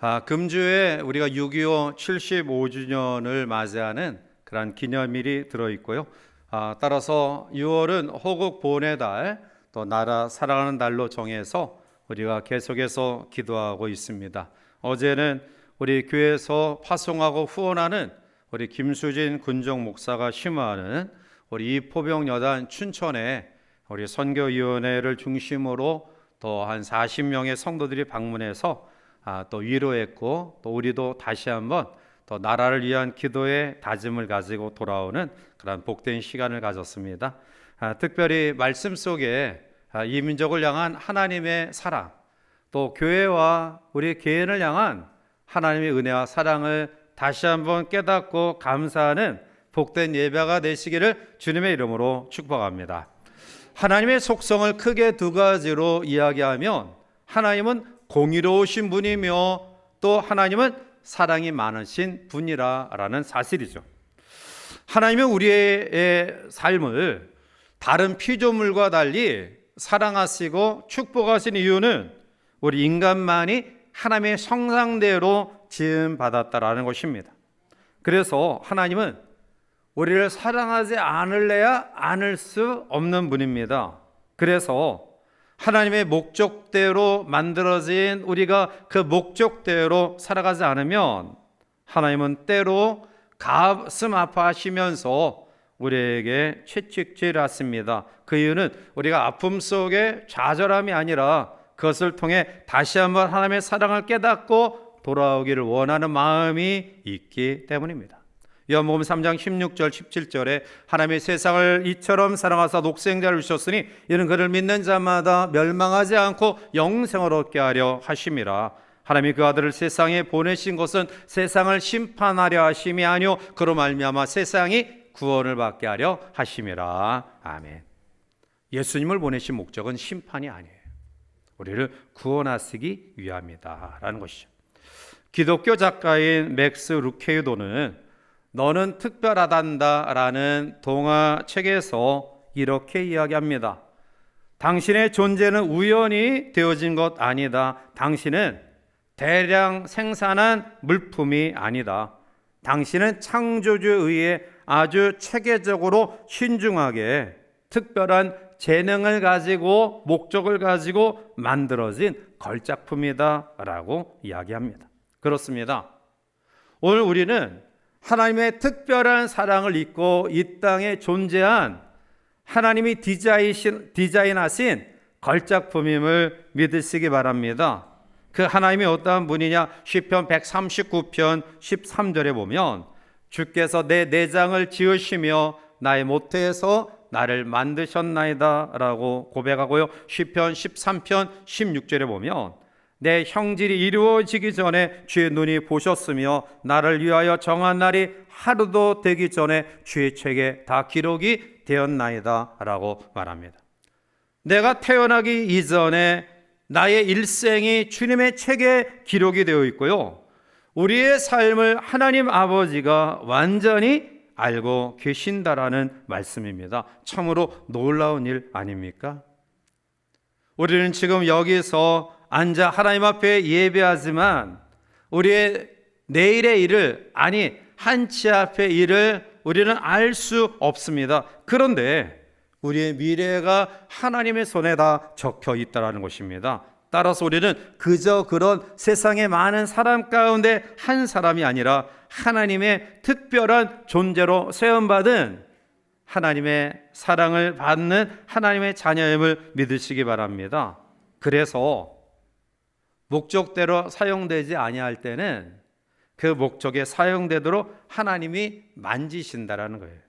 아, 금주에 우리가 6.25 75주년을 맞이하는 그런 기념일이 들어 있고요. 아, 따라서 6월은 호국 보훈의 달, 또 나라 사랑하는 달로 정해서 우리가 계속해서 기도하고 있습니다. 어제는 우리 교회에서 파송하고 후원하는 우리 김수진 군정 목사가 심화하는 우리 이포병 여단 춘천에 우리 선교위원회를 중심으로 또 한 40명의 성도들이 방문해서 아, 또 위로했고 또 우리도 다시 한번 또 나라를 위한 기도의 다짐을 가지고 돌아오는 그런 복된 시간을 가졌습니다. 아, 특별히 말씀 속에 아, 이 민족을 향한 하나님의 사랑, 또 교회와 우리 개인을 향한 하나님의 은혜와 사랑을 다시 한번 깨닫고 감사하는 복된 예배가 되시기를 주님의 이름으로 축복합니다. 하나님의 속성을 크게 두 가지로 이야기하면 하나님은 공의로우신 분이며 또 하나님은 사랑이 많으신 분이라라는 사실이죠. 하나님은 우리의 삶을 다른 피조물과 달리 사랑하시고 축복하신 이유는 우리 인간만이 하나님의 성상대로 지음 받았다라는 것입니다. 그래서 하나님은 우리를 사랑하지 않을래야 않을 수 없는 분입니다. 그래서 하나님의 목적대로 만들어진 우리가 그 목적대로 살아가지 않으면 하나님은 때로 가슴 아파하시면서 우리에게 채찍질 하십니다. 그 이유는 우리가 아픔 속에 좌절함이 아니라 그것을 통해 다시 한번 하나님의 사랑을 깨닫고 돌아오기를 원하는 마음이 있기 때문입니다. 요한복음 3장 16절 17절에 하나님의 세상을 이처럼 사랑하사 독생자를 주셨으니 이는 그를 믿는 자마다 멸망하지 않고 영생을 얻게 하려 하심이라 하나님이 그 아들을 세상에 보내신 것은 세상을 심판하려 하심이 아니요 그로 말미암아 세상이 구원을 받게 하려 하심이라 아멘. 예수님을 보내신 목적은 심판이 아니에요. 우리를 구원하시기 위함이다라는 것이죠. 기독교 작가인 맥스 루케이도는 너는 특별하단다라는 동화 책에서 이렇게 이야기합니다. 당신의 존재는 우연히 되어진 것 아니다. 당신은 대량 생산한 물품이 아니다. 당신은 창조주에 의해 아주 체계적으로 신중하게 특별한 재능을 가지고 목적을 가지고 만들어진 걸작품이다라고 이야기합니다. 그렇습니다. 오늘 우리는 하나님의 특별한 사랑을 잊고 이 땅에 존재한 하나님이 디자인, 디자인 하신 걸작품임을 믿으시기 바랍니다. 그 하나님이 어떠한 분이냐? 시편 139편 13절에 보면 주께서 내 내장을 지으시며 나의 모태에서 나를 만드셨나이다라고 고백하고요. 시편 13편 16절에 보면 내 형질이 이루어지기 전에 주의 눈이 보셨으며 나를 위하여 정한 날이 하루도 되기 전에 주의 책에 다 기록이 되었나이다라고 말합니다. 내가 태어나기 이전에 나의 일생이 주님의 책에 기록이 되어 있고요. 우리의 삶을 하나님 아버지가 완전히 알고 계신다라는 말씀입니다. 참으로 놀라운 일 아닙니까? 우리는 지금 여기서 앉아 하나님 앞에 예배하지만 우리의 내일의 일을 아니 한치 앞의 일을 우리는 알 수 없습니다. 그런데 우리의 미래가 하나님의 손에 다 적혀 있다라는 것입니다. 따라서 우리는 그저 그런 세상의 많은 사람 가운데 한 사람이 아니라 하나님의 특별한 존재로 세움받은 하나님의 사랑을 받는 하나님의 자녀임을 믿으시기 바랍니다. 그래서 목적대로 사용되지 아니할 때는 그 목적에 사용되도록 하나님이 만지신다라는 거예요.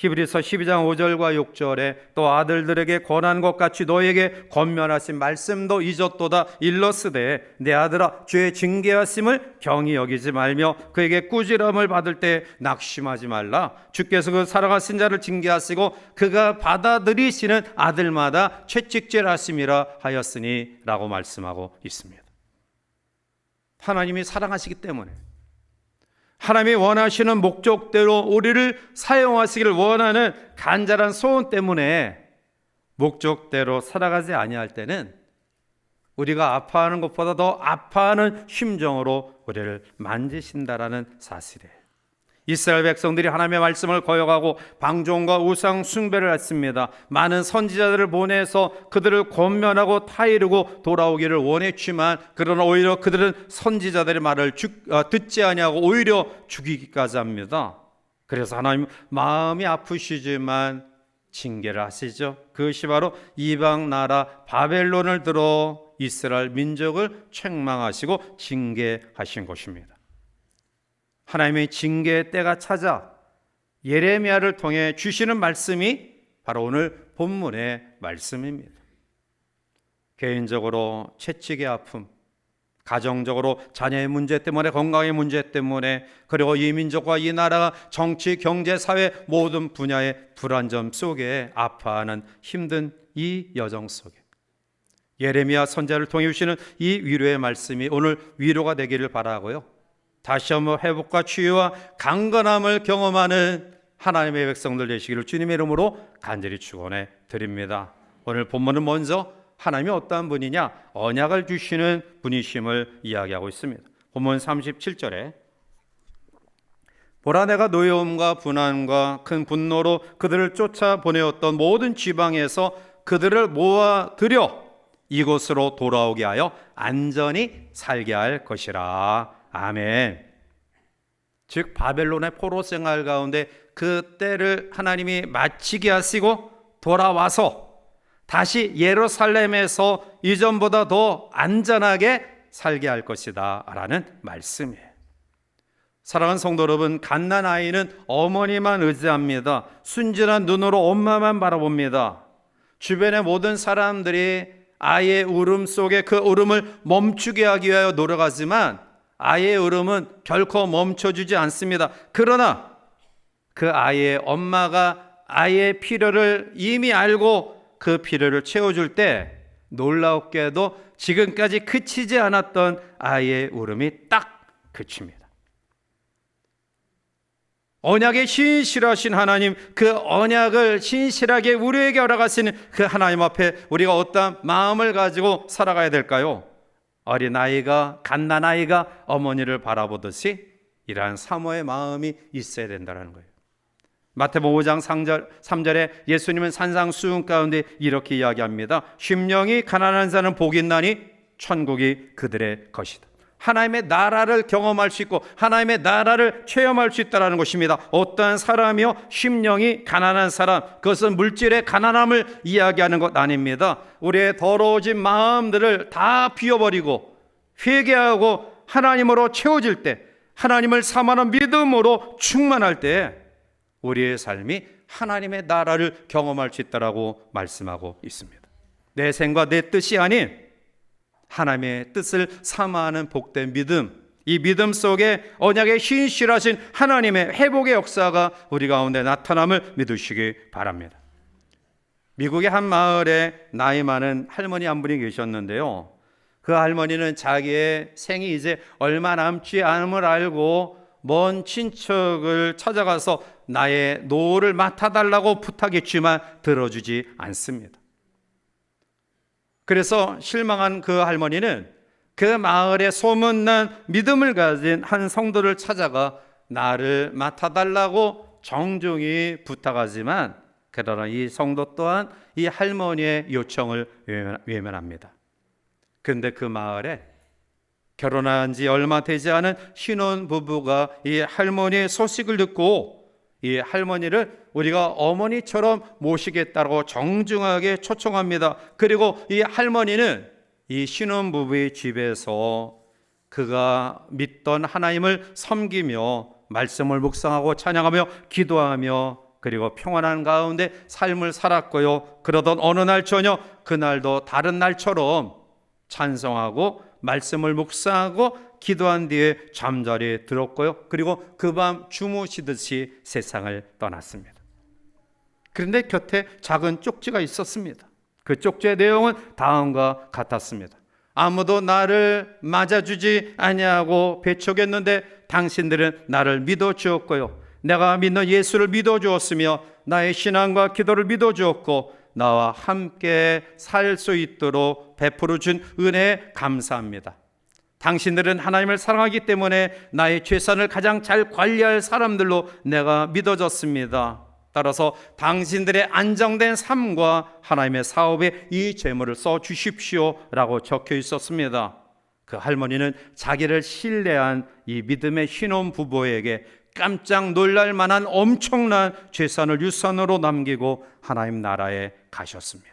히브리서 12장 5절과 6절에 또 아들들에게 권한 것 같이 너에게 권면하신 말씀도 잊었도다 일러스되 내 아들아 죄의 징계하심을 경히 여기지 말며 그에게 꾸지람을 받을 때 낙심하지 말라 주께서 그 사랑하신 자를 징계하시고 그가 받아들이시는 아들마다 채찍질 하심이라 하였으니라고 말씀하고 있습니다. 하나님이 사랑하시기 때문에 하나님이 원하시는 목적대로 우리를 사용하시기를 원하는 간절한 소원 때문에 목적대로 살아가지 아니할 때는 우리가 아파하는 것보다 더 아파하는 심정으로 우리를 만지신다라는 사실이에요. 이스라엘 백성들이 하나님의 말씀을 거역하고 방종과 우상 숭배를 했습니다. 많은 선지자들을 보내서 그들을 권면하고 타이르고 돌아오기를 원했지만 그러나 오히려 그들은 선지자들의 말을 죽- 어, 듣지 아니하고 오히려 죽이기까지 합니다. 그래서 하나님 마음이 아프시지만 징계를 하시죠. 그것이 바로 이방 나라 바벨론을 들어 이스라엘 민족을 책망하시고 징계하신 것입니다. 하나님의 징계의 때가 찾아 예레미야를 통해 주시는 말씀이 바로 오늘 본문의 말씀입니다. 개인적으로 채찍의 아픔, 가정적으로 자녀의 문제 때문에 건강의 문제 때문에 그리고 이 민족과 이 나라가 정치, 경제, 사회 모든 분야의 불안점 속에 아파하는 힘든 이 여정 속에 예레미야 선자를 통해 주시는 이 위로의 말씀이 오늘 위로가 되기를 바라고요. 다시 한번 회복과 치유와 강건함을 경험하는 하나님의 백성들 되시기를 주님의 이름으로 간절히 축원해 드립니다. 오늘 본문은 먼저 하나님이 어떠한 분이냐 언약을 주시는 분이심을 이야기하고 있습니다. 본문 37절에 보라 내가 노여움과 분한과 큰 분노로 그들을 쫓아 보내었던 모든 지방에서 그들을 모아 들여 이곳으로 돌아오게 하여 안전히 살게 할 것이라. 아멘. 즉 바벨론의 포로 생활 가운데 그 때를 하나님이 마치게 하시고 돌아와서 다시 예루살렘에서 이전보다 더 안전하게 살게 할 것이다라는 말씀이에요. 사랑하는 성도 여러분, 갓난 아이는 어머니만 의지합니다. 순진한 눈으로 엄마만 바라봅니다. 주변의 모든 사람들이 아이의 울음 속에 그 울음을 멈추게 하기 위하여 노력하지만 아이의 울음은 결코 멈춰주지 않습니다. 그러나 그 아이의 엄마가 아이의 필요를 이미 알고 그 필요를 채워줄 때 놀라웠게도 지금까지 그치지 않았던 아이의 울음이 딱 그칩니다. 언약의 신실하신 하나님, 그 언약을 신실하게 우리에게 허락하시는 그 하나님 앞에 우리가 어떤 마음을 가지고 살아가야 될까요? 어린 아이가 갓난 아이가 어머니를 바라보듯이 이러한 사모의 마음이 있어야 된다는 거예요. 마태복음 5장 3절, 3절에 예수님은 산상수훈 가운데 이렇게 이야기합니다. 심령이 가난한 자는 복이 있나니 천국이 그들의 것이다. 하나님의 나라를 경험할 수 있고 하나님의 나라를 체험할 수 있다는 것입니다. 어떠한 사람이요 심령이 가난한 사람 그것은 물질의 가난함을 이야기하는 것 아닙니다. 우리의 더러워진 마음들을 다 비워버리고 회개하고 하나님으로 채워질 때 하나님을 사모하는 믿음으로 충만할 때 우리의 삶이 하나님의 나라를 경험할 수 있다라고 말씀하고 있습니다. 내 생과 내 뜻이 아닌 하나님의 뜻을 사모하는 복된 믿음, 이 믿음 속에 언약의 신실하신 하나님의 회복의 역사가 우리 가운데 나타남을 믿으시기 바랍니다. 미국의 한 마을에 나이 많은 할머니 한 분이 계셨는데요. 그 할머니는 자기의 생이 이제 얼마 남지 않음을 알고 먼 친척을 찾아가서 나의 노를 맡아달라고 부탁했지만 들어주지 않습니다. 그래서 실망한 그 할머니는 그 마을에 소문난 믿음을 가진 한 성도를 찾아가 나를 맡아달라고 정중히 부탁하지만 그러나 이 성도 또한 이 할머니의 요청을 외면합니다. 근데 그 마을에 결혼한 지 얼마 되지 않은 신혼 부부가 이 할머니의 소식을 듣고 이 할머니를 우리가 어머니처럼 모시겠다고 정중하게 초청합니다. 그리고 이 할머니는 이 신혼 부부의 집에서 그가 믿던 하나님을 섬기며 말씀을 묵상하고 찬양하며 기도하며 그리고 평안한 가운데 삶을 살았고요. 그러던 어느 날 저녁 그날도 다른 날처럼 찬송하고 말씀을 묵상하고 기도한 뒤에 잠자리에 들었고요. 그리고 그 밤 주무시듯이 세상을 떠났습니다. 그런데 곁에 작은 쪽지가 있었습니다. 그 쪽지의 내용은 다음과 같았습니다. 아무도 나를 맞아주지 아니하고 배척했는데 당신들은 나를 믿어 주었고요. 내가 믿는 예수를 믿어 주었으며 나의 신앙과 기도를 믿어 주었고 나와 함께 살 수 있도록 베풀어 준 은혜에 감사합니다. 당신들은 하나님을 사랑하기 때문에 나의 재산을 가장 잘 관리할 사람들로 내가 믿어졌습니다. 따라서 당신들의 안정된 삶과 하나님의 사업에 이 재물을 써 주십시오라고 적혀 있었습니다. 그 할머니는 자기를 신뢰한 이 믿음의 신혼 부부에게 깜짝 놀랄 만한 엄청난 재산을 유산으로 남기고 하나님 나라에 가셨습니다.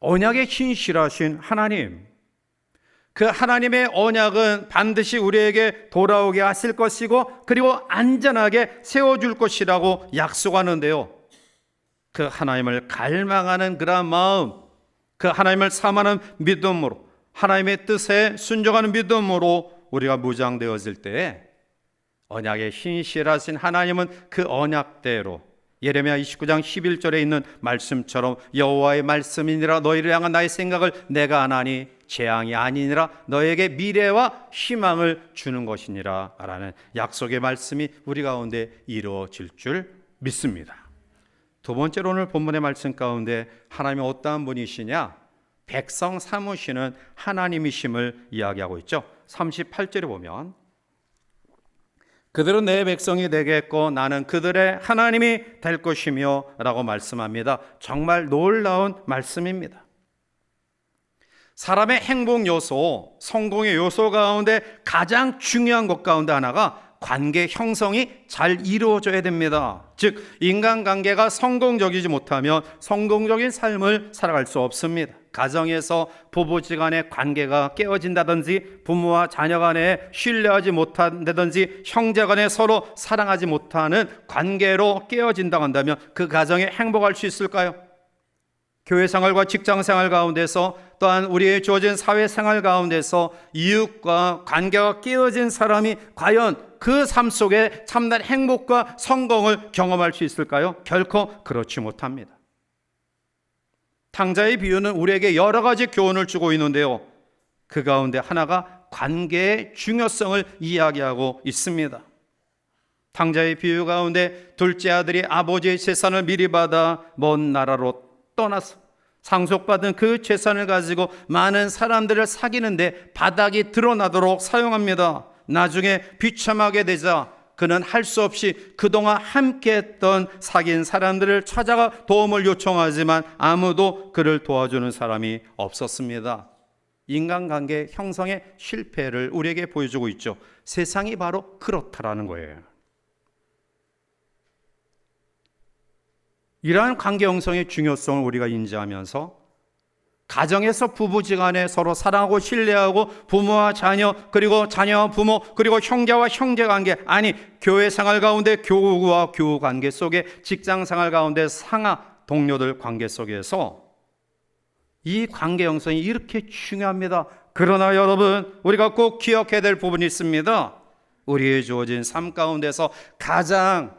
언약의 신실하신 하나님, 그 하나님의 언약은 반드시 우리에게 돌아오게 하실 것이고 그리고 안전하게 세워줄 것이라고 약속하는데요. 그 하나님을 갈망하는 그런 마음, 그 하나님을 사모하는 믿음으로 하나님의 뜻에 순종하는 믿음으로 우리가 무장되어질 때에 언약의 신실하신 하나님은 그 언약대로 예레미야 29장 11절에 있는 말씀처럼 여호와의 말씀이니라 너희를 향한 나의 생각을 내가 아나니 재앙이 아니니라 너에게 미래와 희망을 주는 것이니라 라는 약속의 말씀이 우리 가운데 이루어질 줄 믿습니다. 두 번째로 오늘 본문의 말씀 가운데 하나님이 어떠한 분이시냐? 백성 삼으시는 하나님이심을 이야기하고 있죠. 38절에 보면 그들은 내 백성이 되겠고 나는 그들의 하나님이 될 것이며 라고 말씀합니다. 정말 놀라운 말씀입니다. 사람의 행복 요소, 성공의 요소 가운데 가장 중요한 것 가운데 하나가 관계 형성이 잘 이루어져야 됩니다. 즉, 인간관계가 성공적이지 못하면 성공적인 삶을 살아갈 수 없습니다. 가정에서 부부지 간의 관계가 깨어진다든지 부모와 자녀 간에 신뢰하지 못한다든지 형제 간에 서로 사랑하지 못하는 관계로 깨어진다고 한다면 그 가정에 행복할 수 있을까요? 교회 생활과 직장 생활 가운데서 또한 우리의 주어진 사회 생활 가운데서 이웃과 관계가 깨어진 사람이 과연 그 삶 속에 참된 행복과 성공을 경험할 수 있을까요? 결코 그렇지 못합니다. 탕자의 비유는 우리에게 여러 가지 교훈을 주고 있는데요. 그 가운데 하나가 관계의 중요성을 이야기하고 있습니다. 탕자의 비유 가운데 둘째 아들이 아버지의 재산을 미리 받아 먼 나라로 떠나서 상속받은 그 재산을 가지고 많은 사람들을 사귀는데 바닥이 드러나도록 사용합니다. 나중에 비참하게 되자 그는 할 수 없이 그동안 함께 했던 사귄 사람들을 찾아가 도움을 요청하지만 아무도 그를 도와주는 사람이 없었습니다. 인간관계 형성의 실패를 우리에게 보여주고 있죠. 세상이 바로 그렇다라는 거예요. 이러한 관계 형성의 중요성을 우리가 인지하면서 가정에서 부부지 간에 서로 사랑하고 신뢰하고 부모와 자녀 그리고 자녀와 부모 그리고 형제와 형제 관계 아니 교회 생활 가운데 교우와 교우 관계 속에 직장 생활 가운데 상하 동료들 관계 속에서 이 관계 형성이 이렇게 중요합니다. 그러나 여러분 우리가 꼭 기억해야 될 부분이 있습니다. 우리의 주어진 삶 가운데서 가장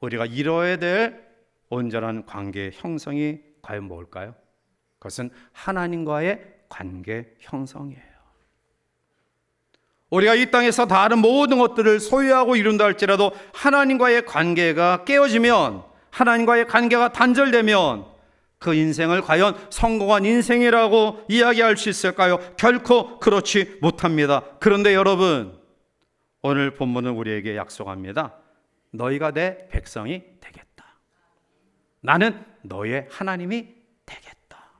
우리가 이뤄야 될 온전한 관계 형성이 과연 뭘까요? 그것은 하나님과의 관계 형성이에요. 우리가 이 땅에서 다른 모든 것들을 소유하고 이룬다 할지라도 하나님과의 관계가 깨어지면 하나님과의 관계가 단절되면 그 인생을 과연 성공한 인생이라고 이야기할 수 있을까요? 결코 그렇지 못합니다. 그런데 여러분, 오늘 본문은 우리에게 약속합니다. 너희가 내 백성이. 나는 너의 하나님이 되겠다.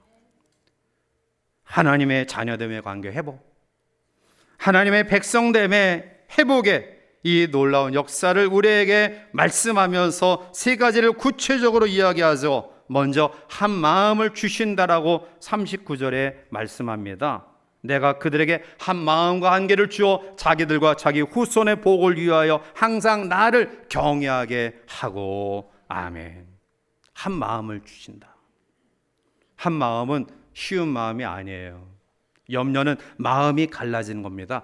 하나님의 자녀됨의 관계 회복, 하나님의 백성됨의 회복의 이 놀라운 역사를 우리에게 말씀하면서 세 가지를 구체적으로 이야기하죠. 먼저 한 마음을 주신다라고 39절에 말씀합니다. 내가 그들에게 한 마음과 한계를 주어 자기들과 자기 후손의 복을 위하여 항상 나를 경외하게 하고 아멘. 한 마음을 주신다. 한 마음은 쉬운 마음이 아니에요. 염려는 마음이 갈라지는 겁니다.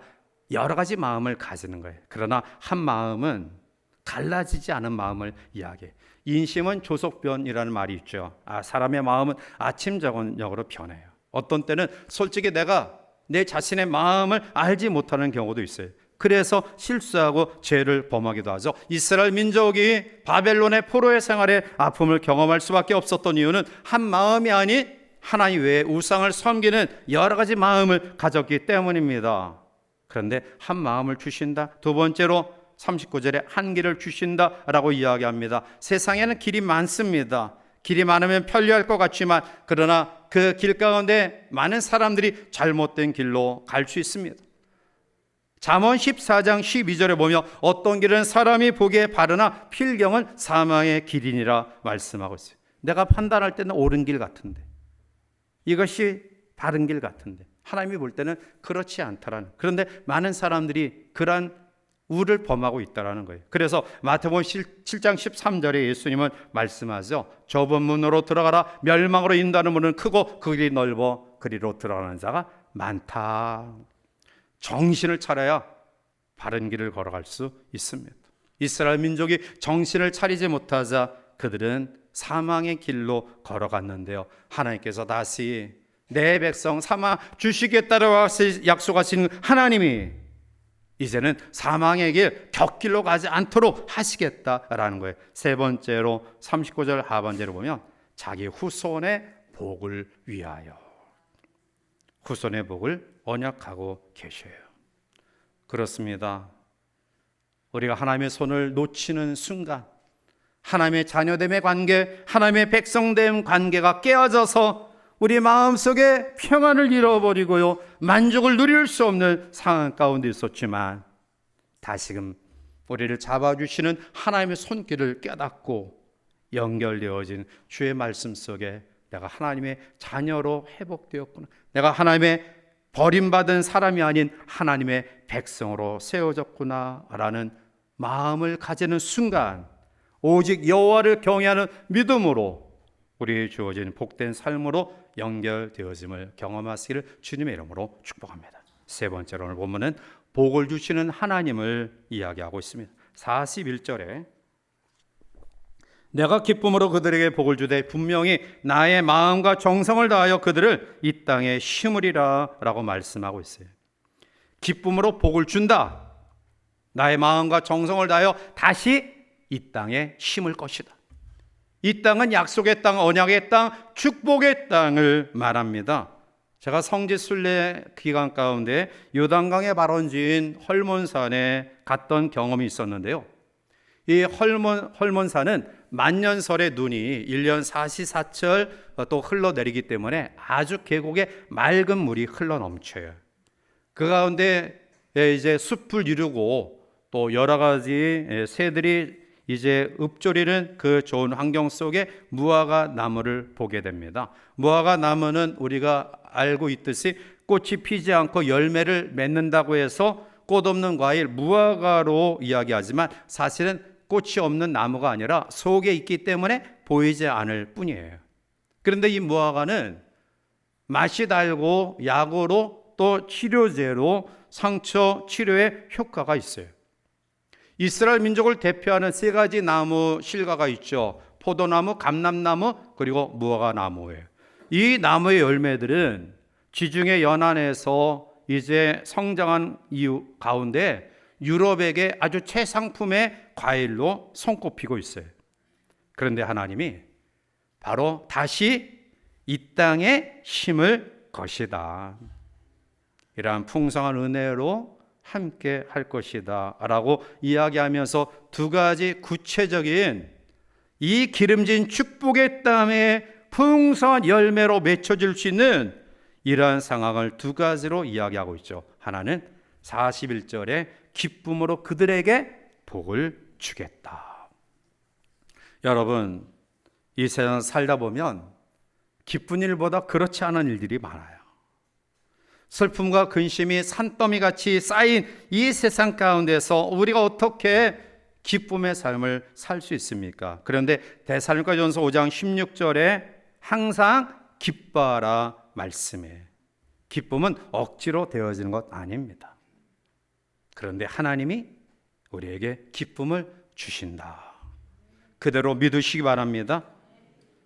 여러 가지 마음을 가지는 거예요. 그러나 한 마음은 갈라지지 않은 마음을 이야기해. 인심은 조속변이라는 말이 있죠. 아, 사람의 마음은 아침 저녁으로 변해요. 어떤 때는 솔직히 내가 내 자신의 마음을 알지 못하는 경우도 있어요. 그래서 실수하고 죄를 범하기도 하죠. 이스라엘 민족이 바벨론의 포로의 생활에 아픔을 경험할 수밖에 없었던 이유는 한 마음이 아닌 하나님 외에 우상을 섬기는 여러 가지 마음을 가졌기 때문입니다. 그런데 한 마음을 주신다. 두 번째로 39절에 한 길을 주신다라고 이야기합니다. 세상에는 길이 많습니다. 길이 많으면 편리할 것 같지만 그러나 그 길 가운데 많은 사람들이 잘못된 길로 갈 수 있습니다. 잠언 14장 12절에 보면 어떤 길은 사람이 보기에 바르나 필경은 사망의 길이니라 말씀하고 있어요. 내가 판단할 때는 옳은 길 같은데 이것이 바른 길 같은데 하나님이 볼 때는 그렇지 않다라는 그런데 많은 사람들이 그러한 우를 범하고 있다라는 거예요. 그래서 마태복음 7장 13절에 예수님은 말씀하죠. 좁은 문으로 들어가라 멸망으로 인도하는 문은 크고 그 길이 넓어 그리로 들어가는 자가 많다. 정신을 차려야 바른 길을 걸어갈 수 있습니다. 이스라엘 민족이 정신을 차리지 못하자 그들은 사망의 길로 걸어갔는데요. 하나님께서 다시 내 백성 삼아 주시겠다라고 약속하신 하나님이 이제는 사망의 길, 격길로 가지 않도록 하시겠다라는 거예요. 세 번째로 39절 하반절을 보면 자기 후손의 복을 위하여 후손의 복을 언약하고 계셔요. 그렇습니다. 우리가 하나님의 손을 놓치는 순간 하나님의 자녀됨의 관계, 하나님의 백성됨 관계가 깨어져서 우리 마음속에 평안을 잃어버리고요. 만족을 누릴 수 없는 상황 가운데 있었지만 다시금 우리를 잡아주시는 하나님의 손길을 깨닫고 연결되어진 주의 말씀 속에 내가 하나님의 자녀로 회복되었구나. 내가 하나님의 버림받은 사람이 아닌 하나님의 백성으로 세워졌구나라는 마음을 가지는 순간 오직 여호와를 경외하는 믿음으로 우리의 주어진 복된 삶으로 연결되어짐을 경험하시기를 주님의 이름으로 축복합니다. 세 번째로 오늘 본문은 복을 주시는 하나님을 이야기하고 있습니다. 41절에 내가 기쁨으로 그들에게 복을 주되 분명히 나의 마음과 정성을 다하여 그들을 이 땅에 심으리라라고 말씀하고 있어요. 기쁨으로 복을 준다. 나의 마음과 정성을 다하여 다시 이 땅에 심을 것이다. 이 땅은 약속의 땅, 언약의 땅, 축복의 땅을 말합니다. 제가 성지 순례 기간 가운데 요단강의 발원지인 헐몬산에 갔던 경험이 있었는데요. 이 헐몬, 헐몬산은 만년설의 눈이 1년 사시사철 또 흘러내리기 때문에 아주 계곡에 맑은 물이 흘러 넘쳐요. 그 가운데 이제 숲을 이루고 또 여러 가지 새들이 이제 읊조리는 그 좋은 환경 속에 무화과 나무를 보게 됩니다. 무화과 나무는 우리가 알고 있듯이 꽃이 피지 않고 열매를 맺는다고 해서 꽃 없는 과일 무화과로 이야기하지만 사실은 꽃이 없는 나무가 아니라 속에 있기 때문에 보이지 않을 뿐이에요. 그런데 이 무화과는 맛이 달고 약으로 또 치료제로 상처 치료에 효과가 있어요. 이스라엘 민족을 대표하는 세 가지 나무 실과가 있죠. 포도나무, 감람나무, 그리고 무화과 나무예요. 이 나무의 열매들은 지중해 연안에서 이제 성장한 이유 가운데 유럽에게 아주 최상품의 과일로 손꼽히고 있어요. 그런데 하나님이 바로 다시 이 땅에 심을 것이다. 이러한 풍성한 은혜로 함께 할 것이다. 라고 이야기하면서 두 가지 구체적인 이 기름진 축복의 땅에 풍성한 열매로 맺혀질 수 있는 이러한 상황을 두 가지로 이야기하고 있죠. 하나는 41절에 기쁨으로 그들에게 복을 주겠다. 여러분, 이 세상 살다 보면 기쁜 일보다 그렇지 않은 일들이 많아요. 슬픔과 근심이 산더미 같이 쌓인 이 세상 가운데서 우리가 어떻게 기쁨의 삶을 살 수 있습니까? 그런데 대살림가전서 5장 16절에 항상 기뻐라 말씀해. 기쁨은 억지로 되어지는 것 아닙니다. 그런데 하나님이 우리에게 기쁨을 주신다. 그대로 믿으시기 바랍니다.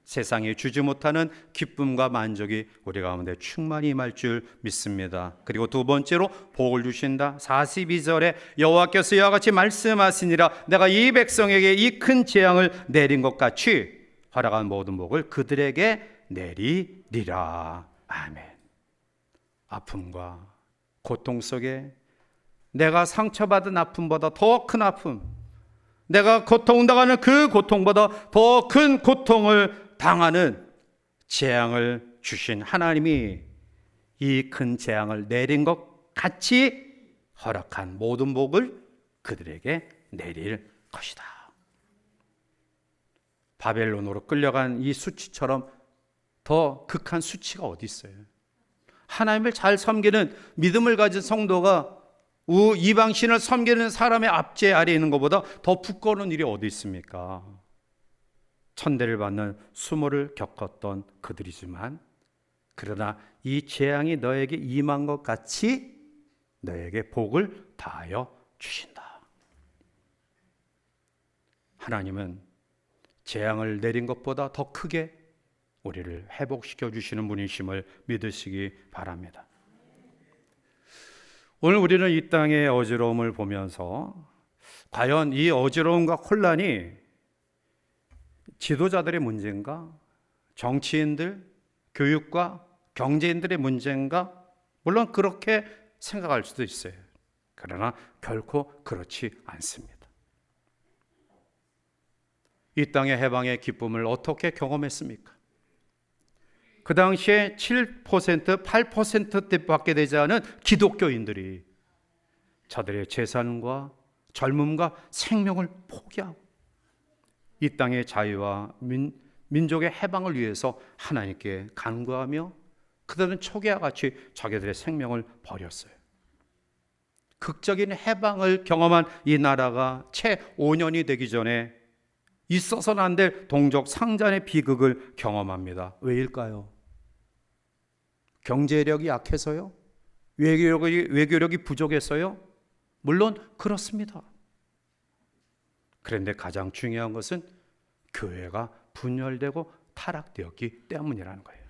세상에 주지 못하는 기쁨과 만족이 우리 가운데 충만히 임할 줄 믿습니다. 그리고 두 번째로 복을 주신다. 42절에 여호와께서 이와 같이 말씀하시니라 내가 이 백성에게 이 큰 재앙을 내린 것 같이 허락한 모든 복을 그들에게 내리리라. 아멘. 아픔과 고통 속에 내가 상처받은 아픔보다 더 큰 아픔, 내가 고통당하는 그 고통보다 더 큰 고통을 당하는 재앙을 주신 하나님이 이 큰 재앙을 내린 것 같이 허락한 모든 복을 그들에게 내릴 것이다. 바벨론으로 끌려간 이 수치처럼 더 극한 수치가 어디 있어요? 하나님을 잘 섬기는 믿음을 가진 성도가 우 이방 신을 섬기는 사람의 압제 아래에 있는 것보다 더 부끄러운 일이 어디 있습니까? 천대를 받는 수모를 겪었던 그들이지만 그러나 이 재앙이 너에게 임한 것 같이 너에게 복을 다하여 주신다. 하나님은 재앙을 내린 것보다 더 크게 우리를 회복시켜 주시는 분이심을 믿으시기 바랍니다. 오늘 우리는 이 땅의 어지러움을 보면서 과연 이 어지러움과 혼란이 지도자들의 문제인가? 정치인들, 교육과 경제인들의 문제인가? 물론 그렇게 생각할 수도 있어요. 그러나 결코 그렇지 않습니다. 이 땅의 해방의 기쁨을 어떻게 경험했습니까? 그 당시에 7%, 8%대밖에 되지 않은 기독교인들이 자들의 재산과 젊음과 생명을 포기하고 이 땅의 자유와 민, 민족의 해방을 위해서 하나님께 간구하며 그들은 초기와 같이 자기들의 생명을 버렸어요. 극적인 해방을 경험한 이 나라가 채 5년이 되기 전에 있어서는 안 될 동족 상잔의 비극을 경험합니다. 왜일까요? 경제력이 약해서요? 외교력이, 외교력이 부족해서요? 물론 그렇습니다. 그런데 가장 중요한 것은 교회가 분열되고 타락되었기 때문이라는 거예요.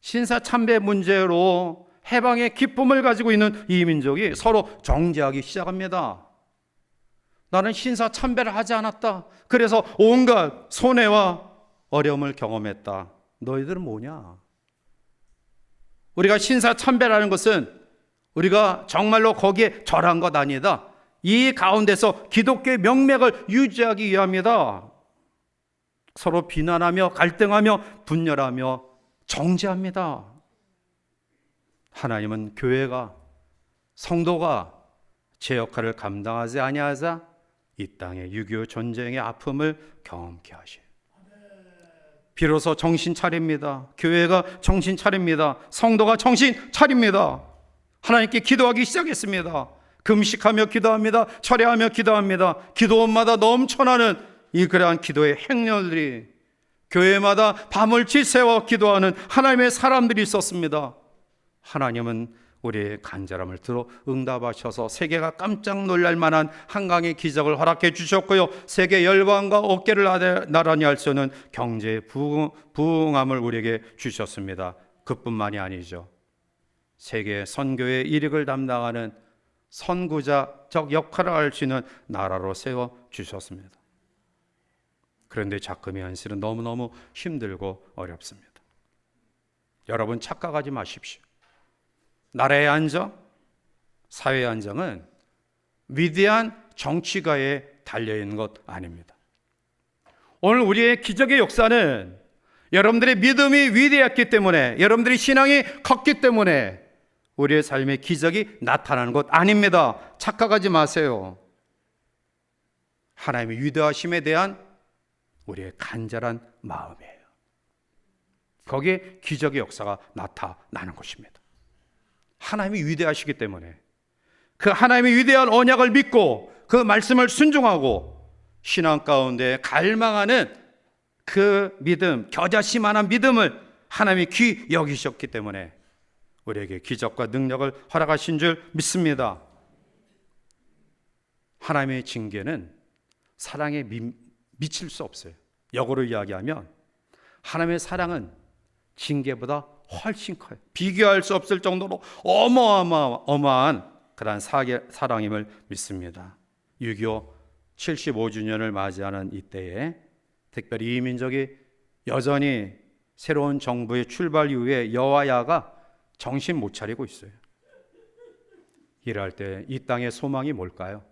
신사 참배 문제로 해방의 기쁨을 가지고 있는 이 민족이 서로 정죄하기 시작합니다. 나는 신사 참배를 하지 않았다. 그래서 온갖 손해와 어려움을 경험했다. 너희들은 뭐냐? 우리가 신사 참배라는 것은 우리가 정말로 거기에 절한 것 아니다. 이 가운데서 기독교의 명맥을 유지하기 위함이다. 서로 비난하며 갈등하며 분열하며 정죄합니다. 하나님은 교회가 성도가 제 역할을 감당하지 아니하자 이 땅의 6.25 전쟁의 아픔을 경험케 하시. 비로소 정신 차립니다. 교회가 정신 차립니다. 성도가 정신 차립니다. 하나님께 기도하기 시작했습니다. 금식하며 기도합니다. 철야하며 기도합니다. 기도원마다 넘쳐나는 이 그러한 기도의 행렬들이 교회마다 밤을 지새워 기도하는 하나님의 사람들이 있었습니다. 하나님은 우리의 간절함을 들어 응답하셔서 세계가 깜짝 놀랄 만한 한강의 기적을 허락해 주셨고요. 세계 열방과 어깨를 나란히 할 수 있는 경제 부흥함을 우리에게 주셨습니다. 그뿐만이 아니죠. 세계 선교의 이익을 담당하는 선구자적 역할을 할 수 있는 나라로 세워 주셨습니다. 그런데 작금의 현실은 너무너무 힘들고 어렵습니다. 여러분 착각하지 마십시오. 나라의 안정, 사회의 안정은 위대한 정치가에 달려 있는 것 아닙니다. 오늘 우리의 기적의 역사는 여러분들의 믿음이 위대했기 때문에, 여러분들의 신앙이 컸기 때문에 우리의 삶의 기적이 나타나는 것 아닙니다. 착각하지 마세요. 하나님의 위대하심에 대한 우리의 간절한 마음이에요. 거기에 기적의 역사가 나타나는 것입니다. 하나님이 위대하시기 때문에 그 하나님의 위대한 언약을 믿고 그 말씀을 순종하고 신앙 가운데 갈망하는 그 믿음, 겨자씨만한 믿음을 하나님이 귀 여기셨기 때문에 우리에게 기적과 능력을 허락하신 줄 믿습니다. 하나님의 징계는 사랑에 미, 미칠 수 없어요. 역으로 이야기하면 하나님의 사랑은 징계보다 훨씬 커요. 비교할 수 없을 정도로 어마어마한 그러한 사랑임을 믿습니다. 6.25 75주년을 맞이하는 이때에 특별히 이 민족이 여전히 새로운 정부의 출발 이후에 여와야가 정신 못 차리고 있어요. 이럴 때 이 땅의 소망이 뭘까요?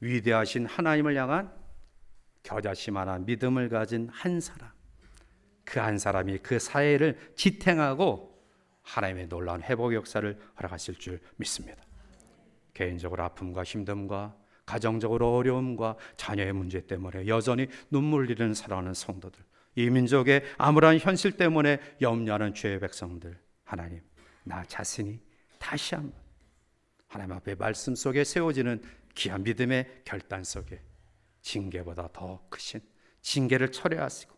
위대하신 하나님을 향한 겨자씨만한 믿음을 가진 한 사람. 그 한 사람이 그 사회를 지탱하고 하나님의 놀라운 회복 역사를 허락하실 줄 믿습니다. 개인적으로 아픔과 힘듦과 가정적으로 어려움과 자녀의 문제 때문에 여전히 눈물 흘리는 사랑하는 성도들, 이 민족의 암울한 현실 때문에 염려하는 죄의 백성들, 하나님, 나 자신이 다시 한번 하나님 앞에 말씀 속에 세워지는 귀한 믿음의 결단 속에 징계보다 더 크신 징계를 철회하시고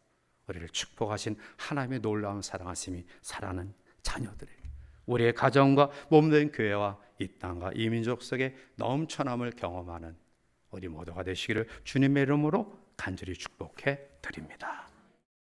우리를 축복하신 하나님의 놀라운 사랑하심이 살아는 자녀들에게 우리의 가정과 몸된 교회와 이 땅과 이 민족 속에 넘쳐남을 경험하는 우리 모두가 되시기를 주님의 이름으로 간절히 축복해 드립니다.